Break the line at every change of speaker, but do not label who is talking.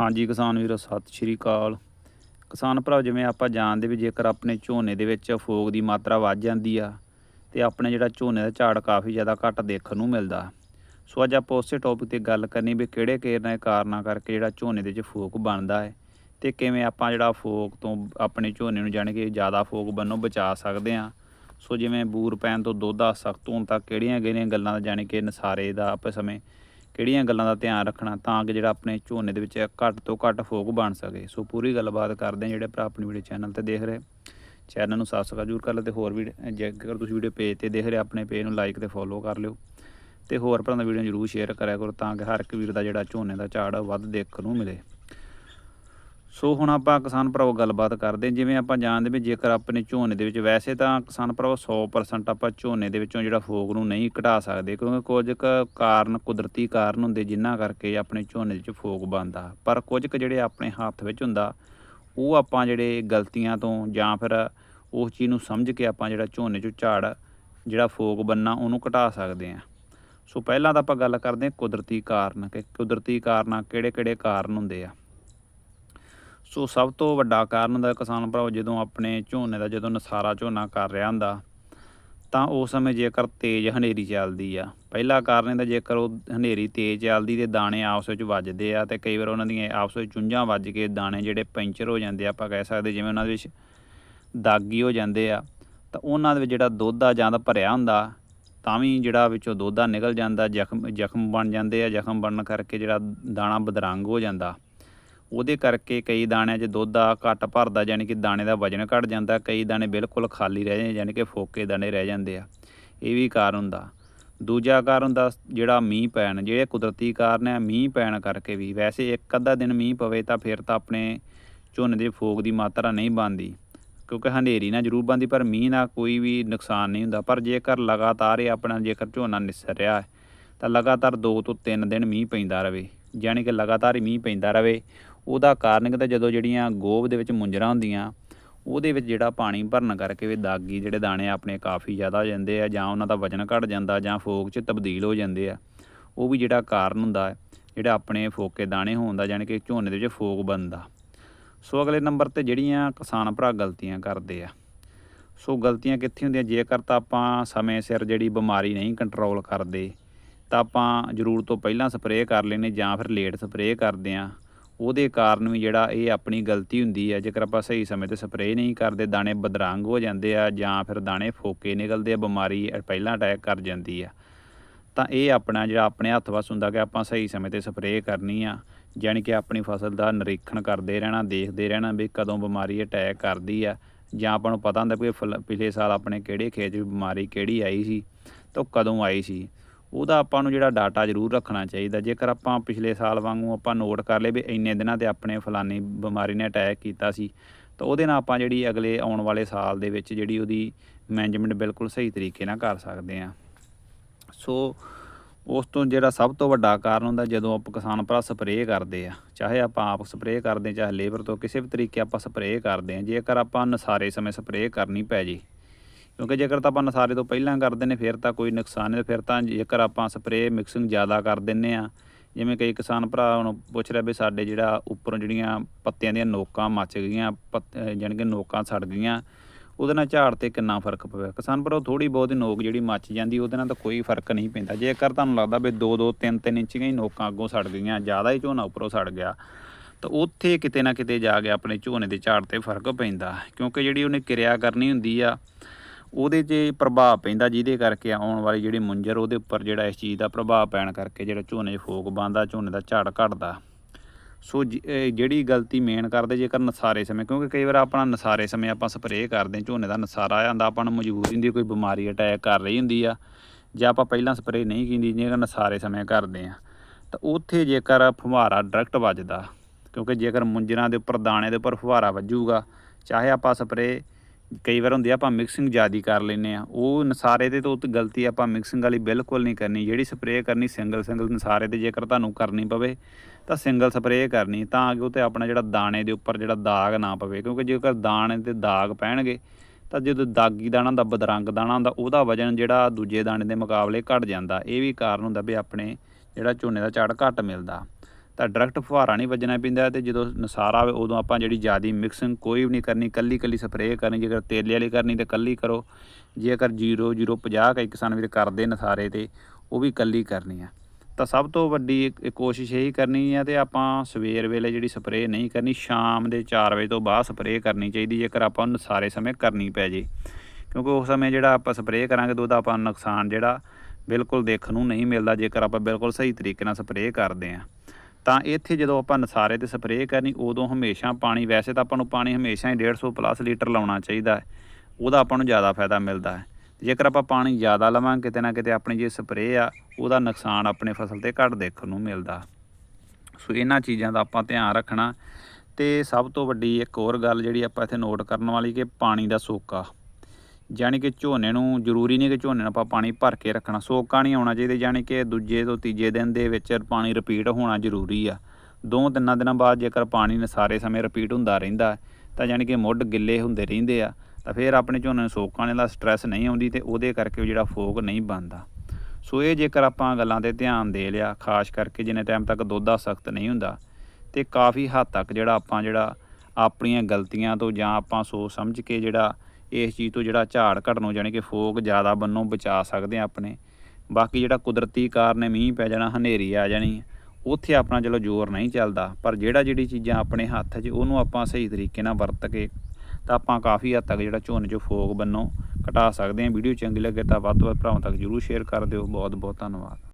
ਹਾਂਜੀ ਕਿਸਾਨ ਵੀਰੋ, ਸਤਿ ਸ਼੍ਰੀ ਅਕਾਲ। ਕਿਸਾਨ ਭਰਾ ਜਿਵੇਂ ਆਪਾਂ ਜਾਣਦੇ ਵੀ ਜੇਕਰ ਆਪਣੇ ਝੋਨੇ ਦੇ ਵਿੱਚ ਫੋਗ ਦੀ ਮਾਤਰਾ ਵੱਧ ਜਾਂਦੀ ਆ, ਤੇ ਆਪਣੇ ਜਿਹੜਾ ਝੋਨੇ ਦਾ ਝਾੜ ਕਾਫੀ ਜ਼ਿਆਦਾ ਘੱਟ ਦੇਖਣ ਨੂੰ ਮਿਲਦਾ। ਸੋ ਅੱਜ ਆਪਾਂ ਉਸੇ ਟੌਪਿਕ ਤੇ ਗੱਲ ਕਰਨੀ ਵੀ ਕਿਹੜੇ ਕਿਹੜੇ ਕਾਰਨਾਂ ਕਰਕੇ ਜਿਹੜਾ ਝੋਨੇ ਦੇ ਵਿੱਚ ਫੋਕ ਬਣਦਾ ਹੈ, ਤੇ ਕਿਵੇਂ ਆਪਾਂ ਜਿਹੜਾ ਫੋਕ ਤੋਂ ਆਪਣੇ ਝੋਨੇ ਨੂੰ ਜਾਣੀ ਕਿ ਜ਼ਿਆਦਾ ਫੋਕ ਬੰਨੋਂ ਬਚਾ ਸਕਦੇ ਆ ਸੋ ਜਿਵੇਂ ਬੂਰ ਪੈਣ ਤੋਂ ਦੋਦਾ ਸਖਤ ਹੋਣ ਤੱਕ ਕਿਹੜੀਆਂ ਕਿਹੜੀਆਂ ਗੱਲਾਂ ਦਾ ਜਾਣੀ ਕਿ ਨਸਾਰੇ ਦਾ ਆਪੇ ਸਮੇਂ ਕਿਹੜੀਆਂ ਗੱਲਾਂ ਦਾ ਧਿਆਨ ਰੱਖਣਾ ਤਾਂ ਕਿ ਜਿਹੜਾ ਆਪਣੇ ਝੋਨੇ ਦੇ ਵਿੱਚ ਘੱਟ ਤੋਂ ਘੱਟ ਫੋਕ ਬਣ ਸਕੇ। ਸੋ ਪੂਰੀ ਗੱਲਬਾਤ ਕਰਦੇ ਹਾਂ ਜਿਹੜੇ ਭਰਾ ਆਪਣੀ ਵੀਡੀਓ ਚੈਨਲ ਤੇ ਦੇਖ ਰਹੇ। ਚੈਨਲ ਨੂੰ ਸਬਸਕ੍ਰਾਈਬ ਜ਼ਰੂਰ ਕਰ ਲਓ ਤੇ ਹੋਰ ਵੀ ਜੇਕਰ ਤੁਸੀਂ ਵੀਡੀਓ ਪੇਜ ਤੇ ਦੇਖ ਰਹੇ ਆਪਣੇ ਪੇਜ ਨੂੰ ਲਾਈਕ ਤੇ ਫੋਲੋ ਕਰ ਲਿਓ। ਤੇ ਹੋਰ ਭਰਾ ਦਾ ਵੀਡੀਓ ਜ਼ਰੂਰ ਸ਼ੇਅਰ ਕਰਿਆ ਕਰੋ ਤਾਂ ਕਿ ਹਰ ਇੱਕ ਵੀਰ ਦਾ ਜਿਹੜਾ ਝੋਨੇ ਦਾ ਝਾੜ ਆ ਵੱਧ ਦੇਖਣ ਨੂੰ ਮਿਲੇ। ਸੋ ਹੁਣ ਆਪਾਂ ਕਿਸਾਨ ਭਰਾਵੋ ਗੱਲਬਾਤ ਕਰਦੇ ਜਿਵੇਂ ਆਪਾਂ ਜਾਣਦੇ ਵੀ ਜੇਕਰ ਆਪਣੇ ਝੋਨੇ ਦੇ ਵਿੱਚ ਵੈਸੇ ਤਾਂ ਕਿਸਾਨ ਭਰਾਓ 100% ਆਪਾਂ ਝੋਨੇ ਦੇ ਵਿੱਚੋਂ ਜਿਹੜਾ ਫੋਗ ਨੂੰ ਨਹੀਂ ਘਟਾ ਸਕਦੇ, ਕਿਉਂਕਿ ਕੁਝ ਕੁ ਕਾਰਨ, ਕੁਦਰਤੀ ਕਾਰਨ ਹੁੰਦੇ ਜਿਨ੍ਹਾਂ ਕਰਕੇ ਆਪਣੇ ਝੋਨੇ ਵਿੱਚ ਫੋਗ ਬਣਦਾ। ਪਰ ਕੁਝ ਕੁ ਜਿਹੜੇ ਆਪਣੇ ਹੱਥ ਵਿੱਚ ਹੁੰਦਾ, ਉਹ ਆਪਾਂ ਜਿਹੜੇ ਗਲਤੀਆਂ ਤੋਂ ਜਾਂ ਫਿਰ ਉਸ ਚੀਜ਼ ਨੂੰ ਸਮਝ ਕੇ ਆਪਾਂ ਜਿਹੜਾ ਝੋਨੇ 'ਚੋਂ ਝਾੜ, ਜਿਹੜਾ ਫੋਗ ਬੰਨਾ ਉਹਨੂੰ ਘਟਾ ਸਕਦੇ ਹਾਂ। ਸੋ ਪਹਿਲਾਂ ਤਾਂ ਆਪਾਂ ਗੱਲ ਕਰਦੇ ਹਾਂ ਕੁਦਰਤੀ ਕਾਰਨ, ਕਿ ਕੁਦਰਤੀ ਕਾਰਨਾਂ ਕਿਹੜੇ-ਕਿਹੜੇ ਕਾਰਨ ਹੁੰਦੇ ਆ। ਸੋ ਸਭ ਤੋਂ ਵੱਡਾ ਕਾਰਨ ਹੁੰਦਾ ਕਿਸਾਨ ਭਰਾਓ ਜਦੋਂ ਆਪਣੇ ਝੋਨੇ ਦਾ ਜਦੋਂ ਨਸਾਰਾ ਝੋਨਾ ਕਰ ਰਿਹਾ ਹੁੰਦਾ, ਤਾਂ ਉਸ ਸਮੇਂ ਜੇਕਰ ਤੇਜ਼ ਹਨੇਰੀ ਚੱਲਦੀ ਆ। ਪਹਿਲਾ ਕਾਰਨ ਇਹਦਾ ਜੇਕਰ ਉਹ ਹਨੇਰੀ ਤੇਜ਼ ਚੱਲਦੀ ਤੇ ਦਾਣੇ ਆਪਸ ਵਿੱਚ ਵੱਜਦੇ ਆ ਤੇ ਕਈ ਵਾਰ ਉਹਨਾਂ ਦੀਆਂ ਆਪਸ ਵਿੱਚ ਚੁੰਝਾਂ ਵੱਜ ਕੇ ਦਾਣੇ ਜਿਹੜੇ ਪੈਂਚਰ ਹੋ ਜਾਂਦੇ ਆ, ਆਪਾਂ ਕਹਿ ਸਕਦੇ ਜਿਵੇਂ ਉਹਨਾਂ ਦੇ ਵਿੱਚ ਦਾਗੀ ਹੋ ਜਾਂਦੇ ਆ, ਤਾਂ ਉਹਨਾਂ ਦੇ ਵਿੱਚ ਜਿਹੜਾ ਦੁੱਧ ਆ ਜਾਂ ਤਾਂ ਭਰਿਆ ਹੁੰਦਾ, ਤਾਂ ਵੀ ਜਿਹੜਾ ਵਿੱਚੋਂ ਦੁੱਧ ਆ ਨਿਕਲ ਜਾਂਦਾ ਜ਼ਖਮ ਜ਼ਖਮ ਬਣ ਜਾਂਦੇ ਆ, ਜ਼ਖਮ ਬਣਨ ਕਰਕੇ ਜਿਹੜਾ ਦਾਣਾ ਬਦਰੰਗ ਹੋ ਜਾਂਦਾ। ਉਹਦੇ ਕਰਕੇ ਕਈ ਦਾਣਿਆਂ 'ਚ ਦੁੱਧ ਆ ਘੱਟ ਭਰਦਾ ਯਾਨੀ ਕਿ ਦਾਣੇ ਦਾ ਵਜਨ ਘਟ ਜਾਂਦਾ, ਕਈ ਦਾਣੇ ਬਿਲਕੁਲ ਖਾਲੀ ਰਹਿ ਜਾਂਦੇ ਯਾਨੀ ਕਿ ਫੋਕੇ ਦਾਣੇ ਰਹਿ ਜਾਂਦੇ ਆ। ਇਹ ਵੀ ਕਾਰਨ ਹੁੰਦਾ। ਦੂਜਾ ਕਾਰਨ ਹੁੰਦਾ ਜਿਹੜਾ ਮੀਂਹ ਪੈਣ, ਜਿਹੜੇ ਕੁਦਰਤੀ ਕਾਰਨ ਆ, ਮੀਂਹ ਪੈਣ ਕਰਕੇ ਵੀ। ਵੈਸੇ ਇੱਕ ਅੱਧਾ ਦਿਨ ਮੀਂਹ ਪਵੇ ਤਾਂ ਫਿਰ ਤਾਂ ਆਪਣੇ ਝੋਨੇ ਦੇ ਫੋਕ ਦੀ ਮਾਤਰਾ ਨਹੀਂ ਬਣਦੀ। ਕਿਉਂਕਿ ਹਨੇਰੀ ਨਾਲ ਜ਼ਰੂਰ ਬਣਦੀ, ਪਰ ਮੀਂਹ ਨਾਲ ਕੋਈ ਵੀ ਨੁਕਸਾਨ ਨਹੀਂ ਹੁੰਦਾ। ਪਰ ਜੇਕਰ ਲਗਾਤਾਰ ਇਹ ਆਪਣਾ ਜੇਕਰ ਝੋਨਾ ਨਿਸਰ ਰਿਹਾ ਤਾਂ ਲਗਾਤਾਰ 2 ਤੋਂ 3 ਦਿਨ ਮੀਂਹ ਪੈਂਦਾ ਰਹੇ। ਯਾਨੀ ਕਿ ਲਗਾਤਾਰ ਹੀ ਮੀਂਹ ਪੈਂਦਾ ਰਹੇ। ਉਹਦਾ ਕਾਰਨ ਕਿ ਜਦੋਂ ਜਿਹੜੀਆਂ ਗੋਭ ਦੇ ਵਿੱਚ ਮੁੰਜਰਾ ਹੁੰਦੀਆਂ, ਉਹਦੇ ਵਿੱਚ ਜਿਹੜਾ ਪਾਣੀ ਭਰਨ ਕਰਕੇ ਵੀ ਦਾਗੀ ਜਿਹੜੇ ਦਾਣੇ ਆਪਣੇ ਕਾਫੀ ਜ਼ਿਆਦਾ ਹੋ ਜਾਂਦੇ ਆ ਜਾਂ ਉਹਨਾਂ ਦਾ ਵਜਨ ਘਟ ਜਾਂਦਾ ਜਾਂ ਫੋਕ 'ਚ ਤਬਦੀਲ ਹੋ ਜਾਂਦੇ ਆ, ਉਹ ਵੀ ਜਿਹੜਾ ਕਾਰਨ ਹੁੰਦਾ ਹੈ, ਜਿਹੜਾ ਆਪਣੇ ਫੋਕੇ ਦਾਣੇ ਹੋਣ ਦਾ ਯਾਨੀ ਕਿ ਝੋਨੇ ਦੇ ਵਿੱਚ ਫੋਕ ਬਣਦਾ। ਸੋ ਅਗਲੇ ਨੰਬਰ ਤੇ ਜਿਹੜੀਆਂ ਕਿਸਾਨ ਭਰਾ ਗਲਤੀਆਂ ਕਰਦੇ ਆ। ਸੋ ਗਲਤੀਆਂ ਕਿੱਥੇ ਹੁੰਦੀਆਂ? ਜੇਕਰ ਤਾਂ ਆਪਾਂ ਸਮੇਂ ਸਿਰ ਜਿਹੜੀ ਬਿਮਾਰੀ ਨਹੀਂ ਕੰਟਰੋਲ ਕਰਦੇ, ਤਾਂ ਆਪਾਂ ਜ਼ਰੂਰ ਤੋਂ ਪਹਿਲਾਂ ਸਪਰੇਅ ਕਰ ਲੈਨੇ ਜਾਂ ਫਿਰ ਲੇਟ ਸਪਰੇਅ ਕਰਦੇ ਆ। ਉਹਦੇ ਕਾਰਨ ਵੀ ਜਿਹੜਾ ਇਹ ਆਪਣੀ ਗਲਤੀ ਹੁੰਦੀ ਹੈ, ਜੇਕਰ ਆਪਾਂ ਸਹੀ ਸਮੇਂ ਤੇ ਸਪਰੇਅ ਨਹੀਂ ਕਰਦੇ, ਦਾਣੇ ਬਦਰੰਗ ਹੋ ਜਾਂਦੇ ਆ ਜਾਂ ਫਿਰ ਦਾਣੇ ਫੋਕੇ ਨਿਕਲਦੇ ਆ, ਬਿਮਾਰੀ ਪਹਿਲਾਂ ਅਟੈਕ ਕਰ ਜਾਂਦੀ ਆ, ਤਾਂ ਇਹ ਆਪਣਾ ਜਿਹੜਾ ਆਪਣੇ ਹੱਥ ਵਸ ਹੁੰਦਾ ਕਿ ਆਪਾਂ ਸਹੀ ਸਮੇਂ ਤੇ ਸਪਰੇਅ ਕਰਨੀ ਆ ਯਾਨੀ ਕਿ ਆਪਣੀ ਫਸਲ ਦਾ ਨਿਰੀਖਣ ਕਰਦੇ ਰਹਿਣਾ, ਦੇਖਦੇ ਰਹਿਣਾ ਵੀ ਕਦੋਂ ਬਿਮਾਰੀ ਅਟੈਕ ਕਰਦੀ ਆ, ਜਾਂ ਆਪਾਂ ਨੂੰ ਪਤਾ ਹੁੰਦਾ ਵੀ ਫਲ- ਪਿਛਲੇ ਸਾਲ ਆਪਣੇ ਕਿਹੜੇ ਖੇਤ 'ਚ ਬਿਮਾਰੀ ਕਿਹੜੀ ਆਈ ਸੀ, ਤਾਂ ਉਹ ਕਦੋਂ ਆਈ ਸੀ ਉਹਦਾ ਆਪਾਂ ਨੂੰ ਜਿਹੜਾ ਡਾਟਾ ਜ਼ਰੂਰ ਰੱਖਣਾ ਚਾਹੀਦਾ। ਜੇਕਰ ਆਪਾਂ ਪਿਛਲੇ ਸਾਲ ਵਾਂਗੂ ਆਪਾਂ ਨੋਟ ਕਰ ਲਏ ਵੀ ਇੰਨੇ ਦਿਨਾਂ ਤੇ ਆਪਣੇ ਫਲਾਨੀ ਬਿਮਾਰੀ ਨੇ ਅਟੈਕ ਕੀਤਾ ਸੀ ਤਾਂ ਉਹਦੇ ਨਾਲ ਆਪਾਂ ਜਿਹੜੀ ਅਗਲੇ ਆਉਣ ਵਾਲੇ ਸਾਲ ਦੇ ਵਿੱਚ ਜਿਹੜੀ ਉਹਦੀ ਮੈਨੇਜਮੈਂਟ ਬਿਲਕੁਲ ਸਹੀ ਤਰੀਕੇ ਨਾਲ ਕਰ ਸਕਦੇ ਹਾਂ। ਸੋ ਉਸ ਤੋਂ ਜਿਹੜਾ ਸਭ ਤੋਂ ਵੱਡਾ ਕਾਰਨ ਹੁੰਦਾ ਜਦੋਂ ਆਪਾਂ ਕਿਸਾਨ ਭਰਾ ਸਪਰੇਅ ਕਰਦੇ ਆ ਚਾਹੇ ਆਪਾਂ ਆਪ ਸਪਰੇਅ ਕਰਦੇ ਹਾਂ, ਚਾਹੇ ਲੇਬਰ ਤੋਂ ਕਿਸੇ ਵੀ ਤਰੀਕੇ ਆਪਾਂ ਸਪਰੇਅ ਕਰਦੇ ਆ ਜੇਕਰ ਆਪਾਂ ਨਸਾਰੇ ਸਮੇਂ ਸਪਰੇਅ ਕਰਨੀ ਪੈ ਜੇ ਕਿਉਂਕਿ ਜੇਕਰ ਤਾਂ ਆਪਾਂ ਨਸਾਰੇ ਤੋਂ ਪਹਿਲਾਂ ਕਰਦੇ ਨੇ, ਫਿਰ ਤਾਂ ਕੋਈ ਨੁਕਸਾਨ ਨਹੀਂ, ਫਿਰ ਤਾਂ ਜੇਕਰ ਆਪਾਂ ਸਪਰੇਅ ਮਿਕਸਿੰਗ ਜ਼ਿਆਦਾ ਕਰ ਦਿੰਨੇ ਆ। ਜਿਵੇਂ ਕਈ ਕਿਸਾਨ ਭਰਾ ਹੁਣ ਪੁੱਛ ਰਿਹਾ ਵੀ ਸਾਡੇ ਜਿਹੜਾ ਉੱਪਰੋਂ ਜਿਹੜੀਆਂ ਪੱਤਿਆਂ ਦੀਆਂ ਨੋਕਾਂ ਮੱਚ ਗਈਆਂ, ਪੱਤ- ਜਾਣੀ ਕਿ ਨੋਕਾਂ ਸੜ ਗਈਆਂ, ਉਹਦੇ ਨਾਲ ਝਾੜ ਤੇ ਕਿੰਨਾ ਫ਼ਰਕ ਪਵੇ ਕਿਸਾਨ ਭਰਾ ਥੋੜੀ ਬਹੁਤੀ ਨੋਕ ਜਿਹੜੀ ਮੱਚ ਜਾਂਦੀ, ਉਹਦੇ ਨਾਲ ਤਾਂ ਕੋਈ ਫ਼ਰਕ ਨਹੀਂ ਪੈਂਦਾ। ਜੇਕਰ ਤੁਹਾਨੂੰ ਲੱਗਦਾ ਵੀ 2 2 3 3 ਇੰਚੀਆਂ ਹੀ ਨੋਕਾਂ ਅੱਗੋਂ ਸੜ ਗਈਆਂ, ਜ਼ਿਆਦਾ ਹੀ ਝੋਨਾ ਉੱਪਰੋਂ ਸੜ ਗਿਆ, ਤਾਂ ਉੱਥੇ ਕਿਤੇ ਨਾ ਕਿਤੇ ਜਾ ਕੇ ਆਪਣੇ ਝੋਨੇ ਦੇ ਝਾੜ ਤੇ ਫ਼ਰਕ ਪੈਂਦਾ। ਕਿਉਂਕਿ ਜਿਹੜੀ ਉਹਨੇ ਕਿਰਿਆ ਕਰਨੀ ਹੁੰਦੀ ਆ ਉਹਦੇ 'ਚ ਪ੍ਰਭਾਵ ਪੈਂਦਾ ਜਿਹਦੇ ਕਰਕੇ ਆਉਣ ਵਾਲੀ ਜਿਹੜੀ ਮੁੰਜਰ, ਉਹਦੇ ਉੱਪਰ ਜਿਹੜਾ ਇਸ ਚੀਜ਼ ਦਾ ਪ੍ਰਭਾਵ ਪੈਣ ਕਰਕੇ ਜਿਹੜਾ ਝੋਨੇ 'ਚ ਫੋਕ ਬੰਦਾ ਝੋਨੇ ਦਾ ਝਾੜ ਘਟਦਾ। ਸੋ ਜ- ਜਿਹੜੀ ਗਲਤੀ ਮੇਨ ਕਰਦੇ ਜੇਕਰ ਨਸਾਰੇ ਸਮੇਂ, ਕਿਉਂਕਿ ਕਈ ਵਾਰ ਆਪਣਾ ਨਸਾਰੇ ਸਮੇਂ ਆਪਾਂ ਸਪਰੇਅ ਕਰਦੇ ਝੋਨੇ ਦਾ ਨਸਾਰਾ ਆ ਜਾਂਦਾ, ਆਪਾਂ ਨੂੰ ਮਜਬੂਰੀ ਹੁੰਦੀ ਕੋਈ ਬਿਮਾਰੀ ਅਟੈਕ ਕਰ ਰਹੀ ਹੁੰਦੀ ਆ, ਜੇ ਆਪਾਂ ਪਹਿਲਾਂ ਸਪਰੇਅ ਨਹੀਂ ਕੀਤੀ ਜੇਕਰ ਨਸਾਰੇ ਸਮੇਂ ਕਰਦੇ ਆ ਤਾਂ ਉੱਥੇ ਜੇਕਰ ਫੁਹਾਰਾ ਡਾਇਰੈਕਟ ਵੱਜਦਾ, ਕਿਉਂਕਿ ਜੇਕਰ ਮੁੰਜਰਾਂ ਦੇ ਉੱਪਰ, ਦਾਣੇ ਦੇ ਉੱਪਰ ਫੁਹਾਰਾ ਵੱਜੂਗਾ, ਚਾਹੇ ਆਪਾਂ ਸਪਰੇਅ ਕਈ ਵਾਰ ਹੁੰਦੀ ਆ, ਆਪਾਂ ਮਿਕਸਿੰਗ ਜ਼ਿਆਦੀ ਕਰ ਲੈਨੇ ਆ। ਉਹ ਨਸਾਰੇ ਦੇ ਤੋਂ ਉੱਤੇ ਗਲਤੀ ਆਪਾਂ ਮਿਕਸਿੰਗ ਵਾਲੀ ਬਿਲਕੁਲ ਨਹੀਂ ਕਰਨੀ। ਜਿਹੜੀ ਸਪਰੇਅ ਕਰਨੀ ਸਿੰਗਲ ਸਿੰਗਲ ਨਸਾਰੇ ਤੇ ਜੇਕਰ ਤੁਹਾਨੂੰ ਕਰਨੀ ਪਵੇ, ਤਾਂ ਸਿੰਗਲ ਸਪਰੇਅ ਕਰਨੀ। ਤਾਂ ਕਿ ਉਹ ਤੇ ਆਪਣਾ ਜਿਹੜਾ ਦਾਣੇ ਦੇ ਉੱਪਰ ਜਿਹੜਾ ਦਾਗ ਨਾ ਪਵੇ। ਕਿਉਂਕਿ ਜੇਕਰ ਦਾਣੇ ਤੇ ਦਾਗ ਪੈਣਗੇ, ਤਾਂ ਜਦੋਂ ਦਾਗੀ ਦਾਣਾ ਹੁੰਦਾ, ਬਦਰੰਗ ਦਾਣਾ ਹੁੰਦਾ, ਉਹਦਾ ਵਜਨ ਜਿਹੜਾ ਦੂਜੇ ਦਾਣੇ ਦੇ ਮੁਕਾਬਲੇ ਘਟ ਜਾਂਦਾ। ਇਹ ਵੀ ਕਾਰਨ ਹੁੰਦਾ ਵੀ ਆਪਣੇ ਜਿਹੜਾ ਝੋਨੇ ਦਾ ਝਾੜ ਘੱਟ ਮਿਲਦਾ। ਤਾਂ ਡਾਇਰੈਕਟ ਫੁਹਾਰਾ ਨਹੀਂ ਵੱਜਣਾ ਪੈਂਦਾ ਤੇ ਜਦੋਂ ਨਸਾਰਾ ਆਵੇ ਉਦੋਂ ਆਪਾਂ ਜਿਹੜੀ ਜ਼ਿਆਦੀ ਮਿਕਸਿੰਗ ਕੋਈ ਵੀ ਨਹੀਂ ਕਰਨੀ ਕੱਲੀ ਕੱਲੀ ਸਪਰੇਅ ਕਰਨੀ, ਜੇਕਰ ਤੇਲੇ ਵਾਲੀ ਕਰਨੀ ਤੇ ਕੱਲੀ ਕਰੋ। ਜੇਕਰ 0 0 50 ਕਈ ਕਿਸਾਨ ਵੀਰ ਕਰਦੇ ਨਸਾਰੇ ਤੇ, ਉਹ ਵੀ ਕੱਲੀ ਕਰਨੀ ਆ। ਤਾਂ ਸਭ ਤੋਂ ਵੱਡੀ ਕੋਸ਼ਿਸ਼ ਇਹੀ ਕਰਨੀ ਆ ਤੇ ਆਪਾਂ ਸਵੇਰ ਵੇਲੇ ਜਿਹੜੀ ਸਪਰੇਅ ਨਹੀਂ ਕਰਨੀ, ਸ਼ਾਮ ਦੇ 4 ਵਜੇ ਤੋਂ ਬਾਅਦ ਸਪਰੇਅ ਕਰਨੀ ਚਾਹੀਦੀ, ਜੇਕਰ ਆਪਾਂ ਨੂੰ ਸਾਰੇ ਸਮੇਂ ਕਰਨੀ ਪੈ ਜੇ। ਕਿਉਂਕਿ ਉਸ ਸਮੇਂ ਜਿਹੜਾ ਆਪਾਂ ਸਪਰੇਅ ਕਰਾਂਗੇ ਤਾਂ ਉਹਦਾ ਆਪਾਂ ਨੁਕਸਾਨ ਜਿਹੜਾ ਬਿਲਕੁਲ ਦੇਖਣ ਨੂੰ ਨਹੀਂ ਮਿਲਦਾ, ਜੇਕਰ ਆਪਾਂ ਬਿਲਕੁਲ ਸਹੀ ਤਰੀਕੇ ਨਾਲ ਸਪਰੇਅ ਕਰਦੇ ਆ। ਤਾਂ ਇੱਥੇ ਜਦੋਂ ਆਪਾਂ ਨਸਾਰੇ ਤੇ ਸਪਰੇਅ ਕਰਨੀ, ਉਦੋਂ ਹਮੇਸ਼ਾ ਪਾਣੀ, ਵੈਸੇ ਤਾਂ ਆਪਾਂ ਨੂੰ ਪਾਣੀ ਹਮੇਸ਼ਾ ਹੀ 150 ਪਲੱਸ ਲੀਟਰ ਲਾਉਣਾ ਚਾਹੀਦਾ ਹੈ। ਉਹਦਾ ਆਪਾਂ ਨੂੰ ਜ਼ਿਆਦਾ ਫਾਇਦਾ ਮਿਲਦਾ ਹੈ। ਜੇਕਰ ਆਪਾਂ ਪਾਣੀ ਜ਼ਿਆਦਾ ਲਵਾਂਗੇ, ਕਿਤੇ ਨਾ ਕਿਤੇ ਆਪਣੀ ਜੇ ਸਪਰੇਅ ਆ, ਉਹਦਾ ਨੁਕਸਾਨ ਆਪਣੇ ਫਸਲ ਤੇ ਘੱਟ ਦੇਖਣ ਨੂੰ ਮਿਲਦਾ। ਸੋ ਇਹਨਾਂ ਚੀਜ਼ਾਂ ਦਾ ਆਪਾਂ ਧਿਆਨ ਰੱਖਣਾ। ਤੇ ਸਭ ਤੋਂ ਵੱਡੀ ਇੱਕ ਹੋਰ ਗੱਲ ਜਿਹੜੀ ਆਪਾਂ ਇੱਥੇ ਨੋਟ ਕਰਨ ਵਾਲੀ ਕਿ ਪਾਣੀ ਦਾ ਸੋਕਾ। ਯਾਨੀ ਕਿ ਝੋਨੇ ਨੂੰ ਜ਼ਰੂਰੀ ਨਹੀਂ ਕਿ ਝੋਨੇ ਨੂੰ ਆਪਾਂ ਪਾਣੀ ਭਰ ਕੇ ਰੱਖਣਾ। ਸੋਕਾ ਨਹੀਂ ਆਉਣਾ ਚਾਹੀਦਾ ਯਾਨੀ ਕਿ ਦੂਜੇ ਤੋਂ ਤੀਜੇ ਦਿਨ ਦੇ ਵਿੱਚ ਪਾਣੀ ਰਿਪੀਟ ਹੋਣਾ ਜ਼ਰੂਰੀ ਆ। ਦੋ ਤਿੰਨਾਂ ਦਿਨਾਂ ਬਾਅਦ ਜੇਕਰ ਪਾਣੀ ਨੇ ਸਾਰੇ ਸਮੇਂ ਰਿਪੀਟ ਹੁੰਦਾ ਰਹਿੰਦਾ, ਤਾਂ ਯਾਨੀ ਕਿ ਮੁੱਢ ਗਿੱਲੇ ਹੁੰਦੇ ਰਹਿੰਦੇ ਆ, ਤਾਂ ਫਿਰ ਆਪਣੇ ਝੋਨੇ ਨੂੰ ਸੋਕਾਂ ਵਾਲੇ ਦਾ ਸਟ੍ਰੈਸ ਨਹੀਂ ਆਉਂਦੀ ਤੇ ਉਹਦੇ ਕਰਕੇ ਵੀ ਜਿਹੜਾ ਫੋਗ ਨਹੀਂ ਬਣਦਾ। ਸੋ ਇਹ ਜੇਕਰ ਆਪਾਂ ਗੱਲਾਂ ਤੇ ਧਿਆਨ ਦੇ ਲਿਆ, ਖਾਸ ਕਰਕੇ ਜਿੰਨੇ ਟਾਈਮ ਤੱਕ ਦੁੱਧ ਦਾ ਸਖਤ ਨਹੀਂ ਹੁੰਦਾ, ਤੇ ਕਾਫੀ ਹੱਦ ਤੱਕ ਜਿਹੜਾ ਆਪਾਂ ਜਿਹੜਾ ਆਪਣੀਆਂ ਗਲਤੀਆਂ ਤੋਂ ਜਾਂ ਆਪਾਂ ਸੋਚ ਸਮਝ ਕੇ ਜਿਹੜਾ ਇਸ ਚੀਜ਼ ਤੋਂ ਜਿਹੜਾ ਝਾੜ ਘਟਣੋਂ ਜਾਣੀ ਕਿ ਫੋਕ ਜ਼ਿਆਦਾ ਬੰਨੋਂ ਬਚਾ ਸਕਦੇ ਆ ਆਪਣੇ। ਬਾਕੀ ਜਿਹੜਾ ਕੁਦਰਤੀ ਕਾਰਨ ਹੈ, ਮੀਂਹ ਪੈ ਜਾਣਾ, ਹਨੇਰੀ ਆ ਜਾਣੀ ਉੱਥੇ ਆਪਣਾ ਚਲੋ ਜ਼ੋਰ ਨਹੀਂ ਚੱਲਦਾ। ਪਰ ਜਿਹੜਾ ਜਿਹੜੀ ਚੀਜ਼ਾਂ ਆਪਣੇ ਹੱਥ 'ਚ, ਉਹਨੂੰ ਆਪਾਂ ਸਹੀ ਤਰੀਕੇ ਨਾਲ ਵਰਤ ਕੇ ਤਾਂ ਆਪਾਂ ਕਾਫੀ ਹੱਦ ਤੱਕ ਜਿਹੜਾ ਝੋਨੇ 'ਚੋਂ ਫੋਕ ਬੰਨੋਂ ਘਟਾ ਸਕਦੇ ਹਾਂ ਵੀਡੀਓ ਚੰਗੀ ਲੱਗੇ ਤਾਂ ਵੱਧ ਤੋਂ ਵੱਧ ਭਰਾਵਾਂ ਤੱਕ ਜਰੂਰ ਸ਼ੇਅਰ ਕਰ ਦਿਓ। ਬਹੁਤ ਬਹੁਤ ਧੰਨਵਾਦ।